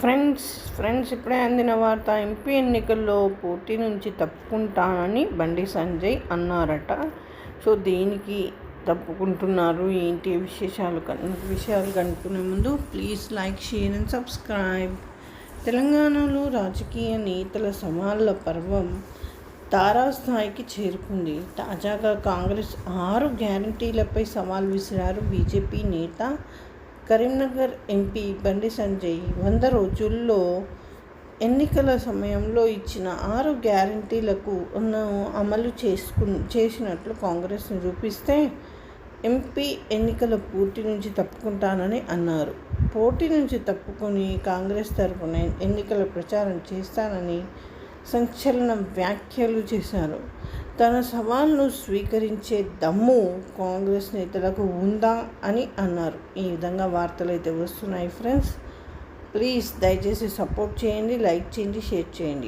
Friends friends ఇప్పుడే అందిన వార్త ఎంపీ ఎన్నికల్లో పోటీ నుంచి తప్పుకుంటానని బండి సంజయ్ అన్నారట. సో దేనికి తప్పుకుంటున్నారు ఏంటి విశేషాలు విషయాలు కనుక్కునే ముందు please like share and subscribe. తెలంగాణలో రాజకీయ నేతల సవాళ్ళ పర్వం తారాస్థాయికి చేరుకుంది. తాజాగా కాంగ్రెస్ ఆరు గ్యారంటీలపై సవాల్ విసిరారు బీజేపీ నేత కరీంనగర్ ఎంపీ బండి సంజయ్ వంద రోజుల్లో ఎన్నికల సమయంలో ఇచ్చిన ఆరు గ్యారంటీలకు అమలు చేసుకు చేసినట్లు కాంగ్రెస్ నిరూపిస్తే ఎంపీ ఎన్నికల పూర్తి నుంచి తప్పుకుంటానని అన్నారు. పోటీ నుంచి తప్పుకొని కాంగ్రెస్ తరఫున ఎన్నికల ప్రచారం చేస్తానని సంచలన వ్యాఖ్యలు చేశారు. తన సవాల్ను స్వీకరించే దమ్ము కాంగ్రెస్ నేతలకు ఉందా అని అన్నారు. ఈ విధంగా వార్తలు అయితే వస్తున్నాయి ఫ్రెండ్స్. ప్లీజ్ దయచేసి సపోర్ట్ చేయండి లైక్ చేయండి షేర్ చేయండి.